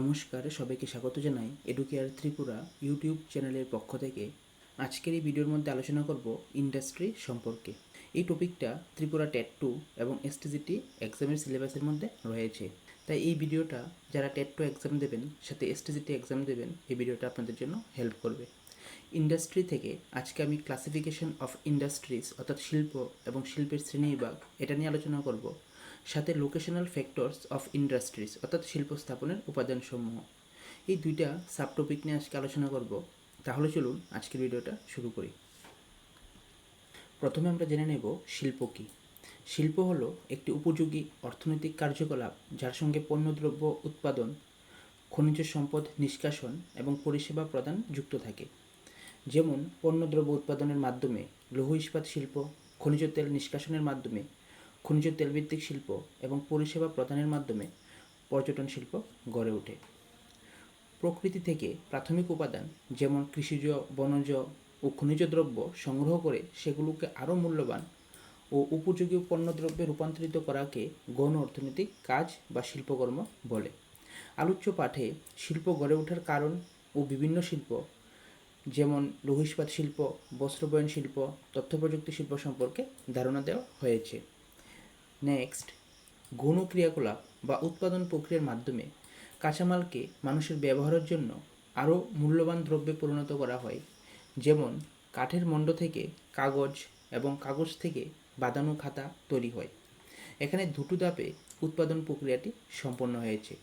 নমস্কার, সবাইকে স্বাগত জানাই এডুকেয়ার ত্রিপুরা ইউটিউব চ্যানেলের পক্ষ থেকে। আজকের এই ভিডিওর মধ্যে আলোচনা করব ইন্ডাস্ট্রি সম্পর্কে। এই টপিকটা ত্রিপুরা টেট টু এবং এসটিজিটি এক্সামের সিলেবাসের মধ্যে রয়েছে। তাই এই ভিডিওটা যারা টেট টু এক্সাম দেবেন, সাথে এসটিজিটি এক্সাম দেবেন, এই ভিডিওটা আপনাদের জন্য হেল্প করবে। ইন্ডাস্ট্রি থেকে আজকে আমি ক্লাসিফিকেশন অফ ইন্ডাস্ট্রিজ অর্থাৎ শিল্প এবং শিল্পের শ্রেণীবিভাগ এটা নিয়ে আলোচনা করব। সাথে লোকেশনাল ফ্যাক্টরস অফ ইন্ডাস্ট্রিজ অর্থাৎ শিল্প স্থাপনের উপাদানসমূহ। এই দুইটা সাব টপিক নিয়ে আজকে আলোচনা করব। তাহলে চলুন আজকের ভিডিওটা শুরু করি। প্রথমে আমরা জেনে নেব শিল্প কী। শিল্প হলো একটি উপযোগী অর্থনৈতিক কার্যকলাপ যার সঙ্গে পণ্যদ্রব্য উৎপাদন, খনিজ সম্পদ নিষ্কাশন এবং পরিষেবা প্রদান যুক্ত থাকে। যেমন, পণ্যদ্রব্য উৎপাদনের মাধ্যমে লৌহ ইস্পাত শিল্প, খনিজ তেল নিষ্কাশনের মাধ্যমে খনিজ তেলভিত্তিক শিল্প এবং পরিষেবা প্রদানের মাধ্যমে পর্যটন শিল্প গড়ে ওঠে। প্রকৃতি থেকে প্রাথমিক উপাদান যেমন কৃষিজ, বনজ ও খনিজ দ্রব্য সংগ্রহ করে সেগুলোকে আরও মূল্যবান ও উপযোগী পণ্যদ্রব্যে রূপান্তরিত করাকে গণ অর্থনৈতিক কাজ বা শিল্পকর্ম বলে। আলোচ্য পাঠে শিল্প গড়ে ওঠার কারণ ও বিভিন্ন শিল্প যেমন লৌহ ইস্পাত শিল্প, বস্ত্রবয়ন শিল্প তথ্য প্রযুক্তি শিল্প সম্পর্কে ধারণা দেওয়া হয়েছে। নেক্সট গৌণ ক্রিয়াকলাপ বা উৎপাদন প্রক্রিয়ার মাধ্যমে কাঁচামালকে মানুষের ব্যবহারের জন্য আরও মূল্যবান দ্রব্যে পরিণত করা হয়। যেমন, কাঠের মণ্ড থেকে কাগজ এবং কাগজ থেকে বাঁধানো খাতা তৈরি হয়। এখানে দুটো ধাপে উৎপাদন প্রক্রিয়াটি সম্পন্ন হয়েছে।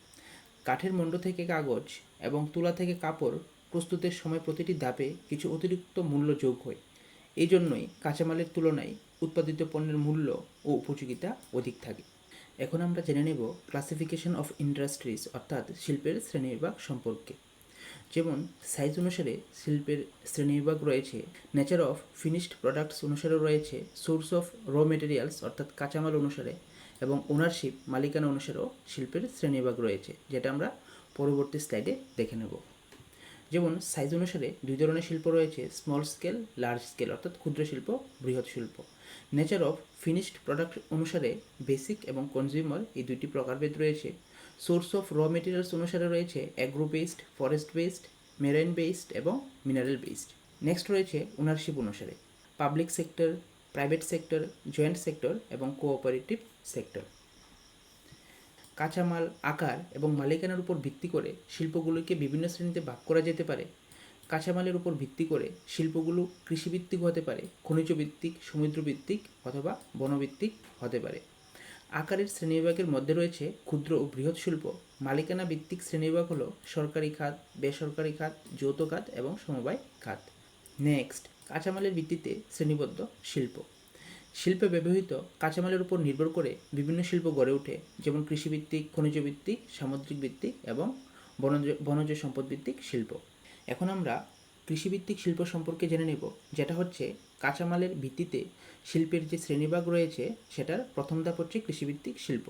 কাঠের মণ্ড থেকে কাগজ এবং তুলা থেকে কাপড় প্রস্তুতের সময় প্রতিটি ধাপে কিছু অতিরিক্ত মূল্য যোগ হয়। এই জন্যই কাঁচামালের তুলনায় উৎপাদিত পণ্যের মূল্য ও উপযোগিতা অধিক থাকে। এখন আমরা জেনে নেব ক্লাসিফিকেশন অফ ইন্ডাস্ট্রিজ অর্থাৎ শিল্পের শ্রেণীবিভাগ সম্পর্কে। যেমন সাইজ অনুসারে শিল্পের শ্রেণীবিভাগ রয়েছে নেচার অফ ফিনিশড প্রোডাক্টস অনুসারে রয়েছে সোর্স অফ র মেটেরিয়ালস অর্থাৎ কাঁচামাল অনুসারে, এবং ওনারশিপ মালিকানা অনুসারেও শিল্পের শ্রেণীবিভাগ রয়েছে, যেটা আমরা পরবর্তী স্লাইডে দেখে নেব। যেমন সাইজ অনুসারে দুই ধরনের শিল্প রয়েছে স্মল স্কেল লার্জ স্কেল অর্থাৎ ক্ষুদ্র শিল্প, বৃহৎ শিল্প। নেচার অফ ফিনিশড প্রোডাক্ট অনুসারে বেসিক এবং কনজিউমার এই দুইটি প্রকারভেদ রয়েছে। সোর্স অফ র মেটেরিয়ালস অনুসারে রয়েছে agro based forest based marine based এবং মিনারেল বেসড নেক্সট রয়েছে ওনারশিপ অনুসারে। Public sector private sector joint sector এবং কোঅপারেটিভ সেক্টর কাঁচামাল, আকার এবং মালিকানার উপর ভিত্তি করে শিল্পগুলোকে বিভিন্ন শ্রেণীতে ভাগ করা যেতে পারে। কাঁচামালের উপর ভিত্তি করে শিল্পগুলো কৃষিভিত্তিক হতে পারে খনিজ ভিত্তিক সমুদ্রভিত্তিক অথবা বনভিত্তিক হতে পারে। আকারের শ্রেণীবিভাগের মধ্যে রয়েছে ক্ষুদ্র ও বৃহৎ শিল্প। মালিকানা ভিত্তিক শ্রেণীবিভাগ হলো সরকারি খাত, বেসরকারি খাত, যৌথ খাত এবং সমবায় খাত। নেক্সট কাঁচামালের ভিত্তিতে শ্রেণীবদ্ধ শিল্প। শিল্পে ব্যবহৃত কাঁচামালের উপর নির্ভর করে বিভিন্ন শিল্প গড়ে ওঠে, যেমন কৃষিভিত্তিক খনিজ ভিত্তিক সামুদ্রিক ভিত্তিক এবং বনজ বনজ সম্পদ ভিত্তিক শিল্প। এখন আমরা কৃষিভিত্তিক শিল্প সম্পর্কে জেনে নেব, যেটা হচ্ছে কাঁচামালের ভিত্তিতে শিল্পের যে শ্রেণীভাগ রয়েছে, সেটার প্রথম ধাপ হচ্ছে কৃষিভিত্তিক শিল্প।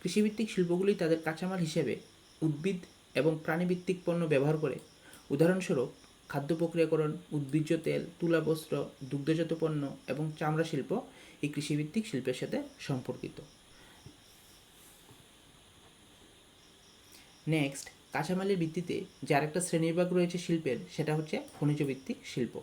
কৃষিভিত্তিক শিল্পগুলি তাদের কাঁচামাল হিসেবে উদ্ভিদ এবং প্রাণীভিত্তিক পণ্য ব্যবহার করে। উদাহরণস্বরূপ খাদ্য প্রক্রিয়াকরণ, উদ্ভিজ্জ তেল, তুলা বস্ত্র, দুগ্ধজাত পণ্য এবং চামড়া শিল্প এই কৃষিভিত্তিক শিল্পের সাথে সম্পর্কিত। নেক্সট কাঁচামালের ভিত্তিতে যার একটা শ্রেণীবিভাগ রয়েছে শিল্পের, সেটা হচ্ছে খনিজ ভিত্তিক শিল্প।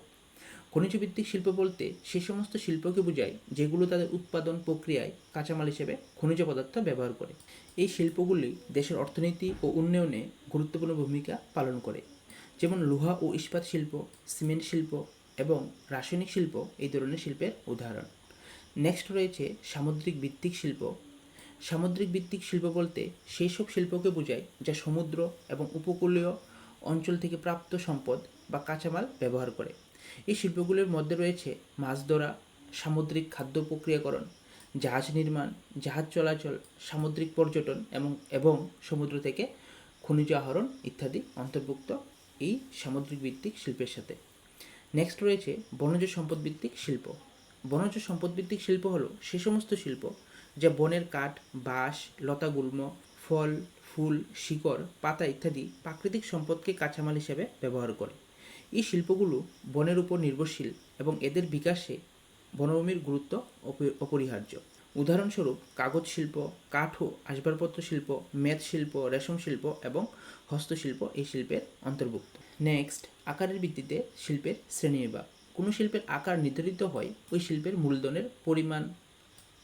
খনিজ ভিত্তিক শিল্প বলতে সে সমস্ত শিল্পকে বোঝায় যেগুলো তাদের উৎপাদন প্রক্রিয়ায় কাঁচামাল হিসেবে খনিজ পদার্থ ব্যবহার করে। এই শিল্পগুলি দেশের অর্থনীতি ও উন্নয়নে গুরুত্বপূর্ণ ভূমিকা পালন করে। যেমন লোহা ও ইস্পাত শিল্প, সিমেন্ট শিল্প এবং রাসায়নিক শিল্প এই ধরনের শিল্পের উদাহরণ। নেক্সট রয়েছে সামুদ্রিক ভিত্তিক শিল্প। সামুদ্রিক ভিত্তিক শিল্প বলতে সেই সব শিল্পকে বোঝায় যা সমুদ্র এবং উপকূলীয় অঞ্চল থেকে প্রাপ্ত সম্পদ বা কাঁচামাল ব্যবহার করে। এই শিল্পগুলির মধ্যে রয়েছে মাছ ধরা, সামুদ্রিক খাদ্য প্রক্রিয়াকরণ, জাহাজ নির্মাণ, জাহাজ চলাচল, সামুদ্রিক পর্যটন এবং এবং সমুদ্র থেকে খনিজ আহরণ ইত্যাদি অন্তর্ভুক্ত। এই সামুদ্রিক ভিত্তিক শিল্পের সাথে। নেক্সট রয়েছে বনজ সম্পদ ভিত্তিক শিল্প। বনজ সম্পদ ভিত্তিক শিল্প হলো সে সমস্ত শিল্প যা বনের কাঠ, বাঁশ, লতাগুল্ম, ফল, ফুল, শিকড়, পাতা ইত্যাদি প্রাকৃতিক সম্পদকে কাঁচামাল হিসেবে ব্যবহার করে। এই শিল্পগুলো বনের উপর নির্ভরশীল এবং এদের বিকাশে বনভূমির গুরুত্ব অপরিহার্য। উদাহরণস্বরূপ কাগজ শিল্প কাঠ ও আসবাবপত্র শিল্প, মেদ শিল্প, রেশম শিল্প এবং হস্তশিল্প এই শিল্পের অন্তর্ভুক্ত। নেক্সট আকারের ভিত্তিতে শিল্পের শ্রেণীবিভাগ। কোনো শিল্পের আকার নির্ধারিত হয়, ওই শিল্পের মূলধনের পরিমাণ,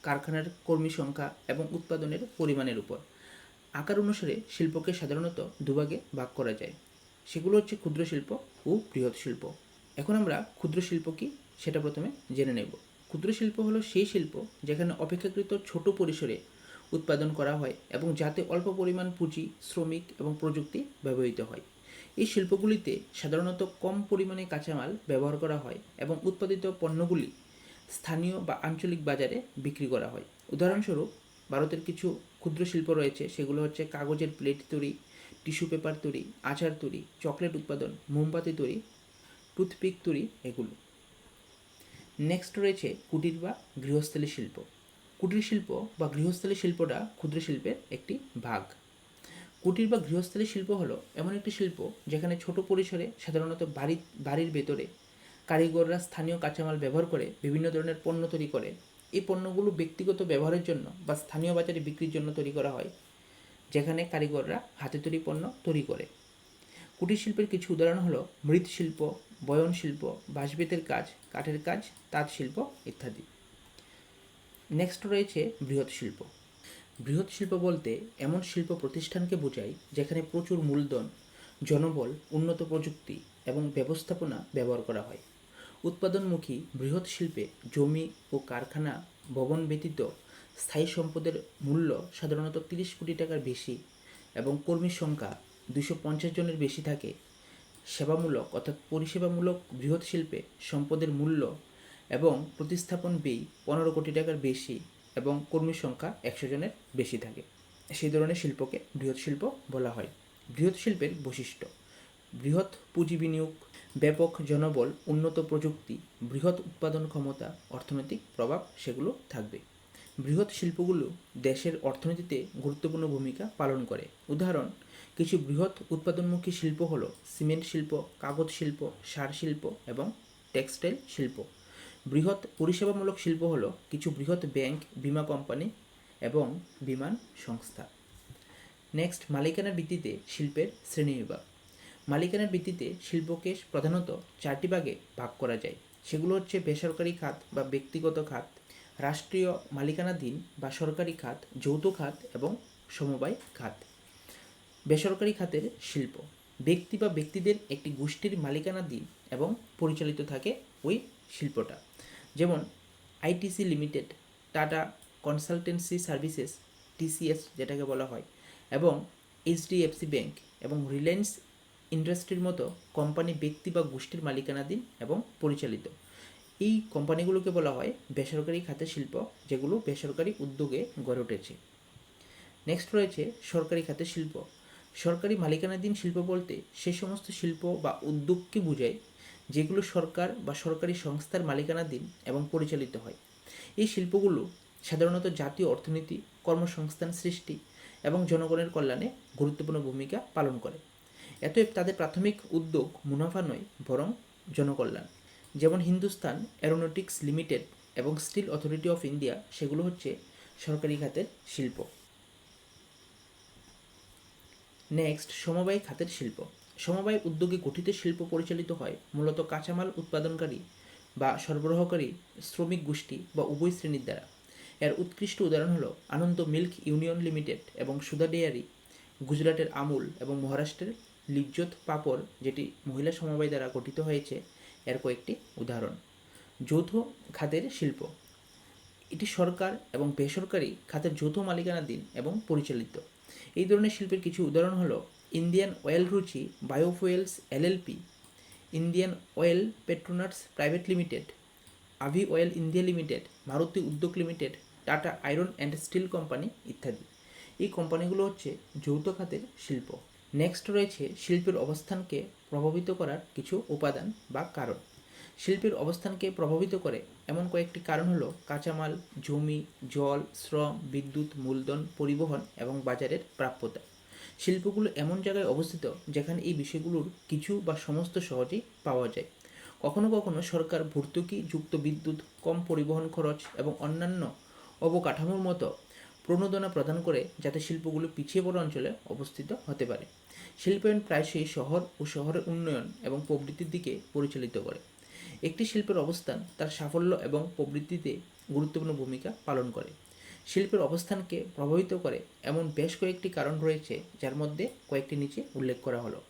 কারখানার কর্মী সংখ্যা এবং উৎপাদনের পরিমাণের উপর। আকার অনুসারে শিল্পকে সাধারণত দুভাগে ভাগ করা যায়। সেগুলো হচ্ছে ক্ষুদ্র শিল্প ও বৃহৎ শিল্প। এখন আমরা ক্ষুদ্র শিল্প কি, সেটা প্রথমে জেনে নেব। ক্ষুদ্র শিল্প হলো সেই শিল্প যেখানে অপেক্ষাকৃত ছোট পরিসরে উৎপাদন করা হয় এবং যাতে অল্প পরিমাণ পুঁজি, শ্রমিক এবং প্রযুক্তি ব্যবহৃত হয়। এই শিল্পগুলিতে সাধারণত কম পরিমাণে কাঁচামাল ব্যবহার করা হয় এবং উৎপাদিত পণ্যগুলি স্থানীয় বা আঞ্চলিক বাজারে বিক্রি করা হয়। উদাহরণস্বরূপ, ভারতের কিছু ক্ষুদ্র শিল্প রয়েছে, সেগুলো হচ্ছে কাগজের প্লেট তৈরি, টিস্যু পেপার তৈরি, আচার তৈরি, চকলেট উৎপাদন, মোমবাতি তৈরি, টুথপিক তৈরি, এগুলো। নেক্সট রয়েছে কুটির বা গৃহস্থলী শিল্প। কুটির শিল্প বা গৃহস্থলী শিল্পটা ক্ষুদ্র শিল্পের একটি ভাগ। কুটির বা গৃহস্থলী শিল্প হলো এমন একটি শিল্প যেখানে ছোট পরিসরে সাধারণত বাড়ি বাড়ির ভেতরে কারিগররা স্থানীয় কাঁচামাল ব্যবহার করে বিভিন্ন ধরনের পণ্য তৈরি করে। এই পণ্যগুলো ব্যক্তিগত ব্যবহারের জন্য বা স্থানীয় বাজারে বিক্রির জন্য তৈরি করা হয়, যেখানে কারিগররা হাতে তৈরি পণ্য তৈরি করে। কুটির শিল্পের কিছু উদাহরণ হলো মৃৎশিল্প বয়ন শিল্প বাঁশবেতের কাজ, কাঠের কাজ তাঁত শিল্প ইত্যাদি। নেক্সট রয়েছে বৃহৎ শিল্প বৃহৎ শিল্প বলতে এমন শিল্প প্রতিষ্ঠানকে বোঝায় যেখানে প্রচুর মূলধন, জনবল, উন্নত প্রযুক্তি এবং ব্যবস্থাপনা ব্যবহার করা হয়। উৎপাদনমুখী বৃহৎ শিল্পে জমি ও কারখানা, ভবন ব্যতীত স্থায়ী সম্পদের মূল্য সাধারণত তিরিশ কোটি টাকার বেশি এবং কর্মীর সংখ্যা দুশো পঞ্চাশ জনের বেশি থাকে। সেবামূলক অর্থাৎ পরিষেবামূলক বৃহৎ শিল্পে সম্পদের মূল্য এবং প্রতিস্থাপন ব্যয় পনেরো কোটি টাকার বেশি এবং কর্মীর সংখ্যা একশো জনের বেশি থাকে। সেই ধরনের শিল্পকে বৃহৎ শিল্প বলা হয়। বৃহৎ শিল্পের বৈশিষ্ট্য, বৃহৎ পুঁজি বিনিয়োগ, ব্যাপক জনবল, উন্নত প্রযুক্তি, বৃহৎ উৎপাদন ক্ষমতা, অর্থনৈতিক প্রভাব, সেগুলো থাকবে। বৃহৎ শিল্পগুলো দেশের অর্থনীতিতে গুরুত্বপূর্ণ ভূমিকা পালন করে। উদাহরণ, কিছু বৃহৎ উৎপাদনমুখী শিল্প হলো সিমেন্ট শিল্প, কাগজ শিল্প, সার শিল্প এবং টেক্সটাইল শিল্প। বৃহৎ পরিষেবামূলক শিল্প হলো কিছু বৃহৎ ব্যাংক, বিমা কোম্পানি এবং বিমান সংস্থা। নেক্সট, মালিকানার ভিত্তিতে শিল্পের শ্রেণীবিভাগ। মালিকানার ভিত্তিতে শিল্পকে প্রধানত চারটি ভাগে ভাগ করা যায়। সেগুলো হচ্ছে বেসরকারি খাত বা ব্যক্তিগত খাত রাষ্ট্রীয় মালিকানাধীন বা সরকারি খাত, যৌথ খাত এবং সমবায় খাত। বেসরকারি খাতের শিল্প। ব্যক্তি বা ব্যক্তিদের একটি গোষ্ঠীর মালিকানাধীন এবং পরিচালিত থাকে ওই শিল্পটা। যেমন ITC limited, Tata consultancy services, TCS যেটাকে বলা হয়, এবং এইচডিএফসি ব্যাংক এবং রিলায়েন্স ইন্ডাস্ট্রির মতো কোম্পানি ব্যক্তি বা গোষ্ঠীর মালিকানাধীন এবং পরিচালিত। এই কোম্পানিগুলোকে বলা হয় বেসরকারি খাতের শিল্প, যেগুলো বেসরকারি উদ্যোগে গড়ে উঠেছে। নেক্সট রয়েছে সরকারি খাতের শিল্প। সরকারি মালিকানাধীন শিল্প বলতে সে সমস্ত শিল্প বা উদ্যোগকে বোঝায়, যেগুলো সরকার বা সরকারি সংস্থার মালিকানাধীন এবং পরিচালিত হয়। এই শিল্পগুলো সাধারণত জাতীয় অর্থনীতি, কর্মসংস্থান সৃষ্টি এবং জনগণের কল্যাণে গুরুত্বপূর্ণ ভূমিকা পালন করে। এতএব তাদের প্রাথমিক উদ্যোগ মুনাফা নয়, বরং জনকল্যাণ। যেমন হিন্দুস্তান, অ্যারোনটিক্স লিমিটেড এবং স্টিল অথরিটি অফ ইন্ডিয়া, সেগুলো হচ্ছে সরকারি খাতের শিল্প। নেক্সট, সমবায় খাতের শিল্প। সমবায় উদ্যোগে গঠিত শিল্প পরিচালিত হয় মূলত কাঁচামাল উৎপাদনকারী বা সরবরাহকারী শ্রমিক গোষ্ঠী বা উভয় শ্রেণির দ্বারা। এর উৎকৃষ্ট উদাহরণ হলো আনন্দ মিল্ক ইউনিয়ন লিমিটেড এবং সুধা ডেয়ারি, গুজরাটের আমুল এবং মহারাষ্ট্রের লিজ্জত পাপড়, যেটি মহিলা সমবায় দ্বারা গঠিত হয়েছে। এর কয়েকটি উদাহরণ। যৌথ খাতের শিল্প। এটি সরকার এবং বেসরকারি খাতের যৌথ মালিকানাধীন এবং পরিচালিত। এই ধরনের শিল্পের কিছু উদাহরণ হলো Indian oil Ruchi, biofuels, LLP, Indian oil petronas private limited, Avi oil India limited, Maruti Udyog limited, Tata iron and steel company ইত্যাদি। এই কোম্পানিগুলো হচ্ছে যৌথ খাতের শিল্প। নেক্সট রয়েছে শিল্পের অবস্থানকে প্রভাবিত করার কিছু উপাদান বা কারণ। শিল্পের অবস্থানকে প্রভাবিত করে এমন কয়েকটি কারণ হলো কাঁচামাল, জমি, জল, শ্রম, বিদ্যুৎ, মূলধন, পরিবহন এবং বাজারের প্রাপ্যতা। শিল্পগুলো এমন জায়গায় অবস্থিত যেখানে এই বিষয়গুলোর কিছু বা সমস্ত সহজেই পাওয়া যায়। কখনো কখনো সরকার ভর্তুকি, যুক্ত বিদ্যুৎ, কম পরিবহন খরচ এবং অন্যান্য অবকাঠামোর মতো প্রণোদনা প্রদান করে যাতে শিল্পগুলো পিছিয়ে পড়া অঞ্চলে অবস্থিত হতে পারে। শিল্পায়ন প্রায়শই শহর ও শহরের উন্নয়ন এবং প্রবৃত্তির দিকে পরিচালিত করে। একটি শিল্পের অবস্থান তার সাফল্য এবং প্রবৃত্তিতে গুরুত্বপূর্ণ ভূমিকা পালন করে। শিল্পের অবস্থানকে প্রভাবিত করে এমন বেশ কয়েকটি কারণ রয়েছে যার মধ্যে কয়েকটি নিচে উল্লেখ করা হলো।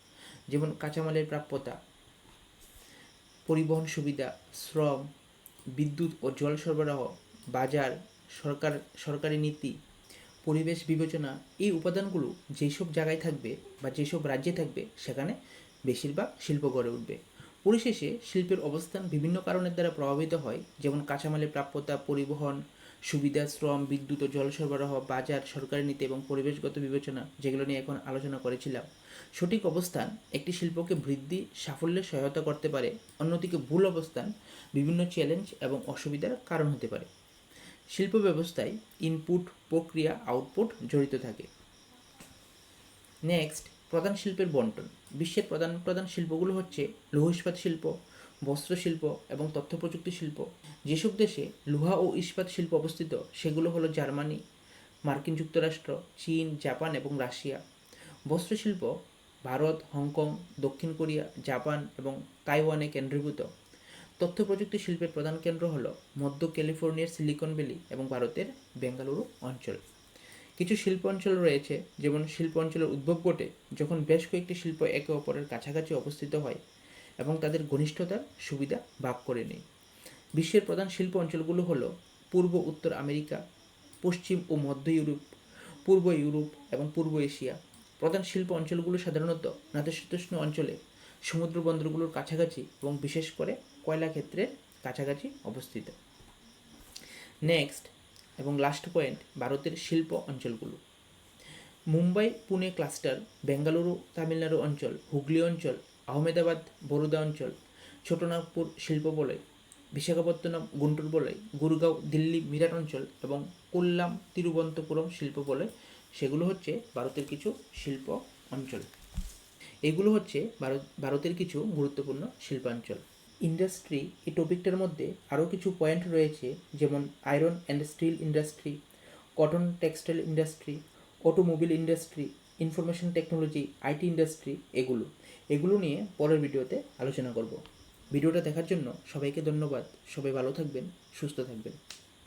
যেমন কাঁচামালের প্রাপ্যতা, পরিবহন সুবিধা, শ্রম, বিদ্যুৎ ও জল সরবরাহ, বাজার সরকার, সরকারি নীতি, পরিবেশ বিবেচনা, এই উপাদানগুলো যেসব জায়গায় থাকবে বা যেসব রাজ্যে থাকবে, সেখানে বেশিরভাগ শিল্প গড়ে উঠবে। পরিশেষে শিল্পের অবস্থান বিভিন্ন কারণের দ্বারা প্রভাবিত হয়, যেমন কাঁচামালের প্রাপ্যতা, পরিবহন, সুবিধা, শ্রম, বিদ্যুৎ ও জল সরবরাহ, বাজার, সরকারি নীতি এবং পরিবেশগত বিবেচনা, যেগুলো নিয়ে এখন আলোচনা করেছিলাম। সঠিক অবস্থান একটি শিল্পকে বৃদ্ধি, সাফল্যে সহায়তা করতে পারে, অন্যদিকে ভুল অবস্থান বিভিন্ন চ্যালেঞ্জ এবং অসুবিধার কারণ হতে পারে। শিল্প ব্যবস্থায় ইনপুট প্রক্রিয়া আউটপুট জড়িত থাকে। নেক্সট প্রধান শিল্পের বন্টন। বিশ্বের প্রধান প্রধান শিল্পগুলো হচ্ছে লৌহ ইস্পাত শিল্প বস্ত্র শিল্প এবং তথ্য প্রযুক্তি শিল্প। যেসব দেশে লোহা ও ইস্পাত শিল্প অবস্থিত, সেগুলো হলো জার্মানি, মার্কিন যুক্তরাষ্ট্র, চীন, জাপান এবং রাশিয়া। বস্ত্র শিল্প ভারত, হংকং, দক্ষিণ কোরিয়া, জাপান এবং তাইওয়ানে কেন্দ্রীভূত। তথ্য প্রযুক্তি শিল্পের প্রধান কেন্দ্র হলো মধ্য ক্যালিফোর্নিয়ার সিলিকন ভ্যালি এবং ভারতের বেঙ্গালুরু অঞ্চল। কিছু শিল্প অঞ্চল রয়েছে, যেমন শিল্প অঞ্চলের উদ্ভব ঘটে যখন বেশ কয়েকটি শিল্প একে অপরের কাছাকাছি অবস্থিত হয় এবং তাদের ঘনিষ্ঠতার সুবিধা ভাগ করে নেয়। বিশ্বের প্রধান শিল্প অঞ্চলগুলো হলো পূর্ব উত্তর আমেরিকা, পশ্চিম ও মধ্য ইউরোপ, পূর্ব ইউরোপ এবং পূর্ব এশিয়া। প্রধান শিল্প অঞ্চলগুলো সাধারণত নাতিশীতোষ্ণ অঞ্চলে সমুদ্র বন্দরগুলোর কাছাকাছি এবং বিশেষ করে কয়লা ক্ষেত্রের কাছাকাছি অবস্থিত। নেক্সট এবং লাস্ট পয়েন্ট ভারতের শিল্প অঞ্চলগুলো। মুম্বাই, পুনে ক্লাস্টার বেঙ্গালুরু, তামিলনাড়ু অঞ্চল, হুগলি অঞ্চল, আহমেদাবাদ, বরোদা অঞ্চল, ছোটনাগপুর শিল্প বলয়, বিশাখাপত্তনম, গুন্টুর বলয়, গুরগাঁও, দিল্লি মিরাট অঞ্চল এবং কোল্লাম তিরুবন্তপুরম শিল্প বলয়, সেগুলো হচ্ছে ভারতের কিছু শিল্প অঞ্চল। এগুলো হচ্ছে ভারত, ভারতের কিছু গুরুত্বপূর্ণ শিল্পাঞ্চল। ইন্ডাস্ট্রি, এই টপিকটার মধ্যে আরও কিছু পয়েন্ট রয়েছে, যেমন iron and steel industry cotton textile industry automobile industry information technology IT industry এগুলো। এগুলো নিয়ে পরের ভিডিওতে আলোচনা করব। ভিডিওটা দেখার জন্য সবাইকে ধন্যবাদ। সবাই ভালো থাকবেন, সুস্থ থাকবেন।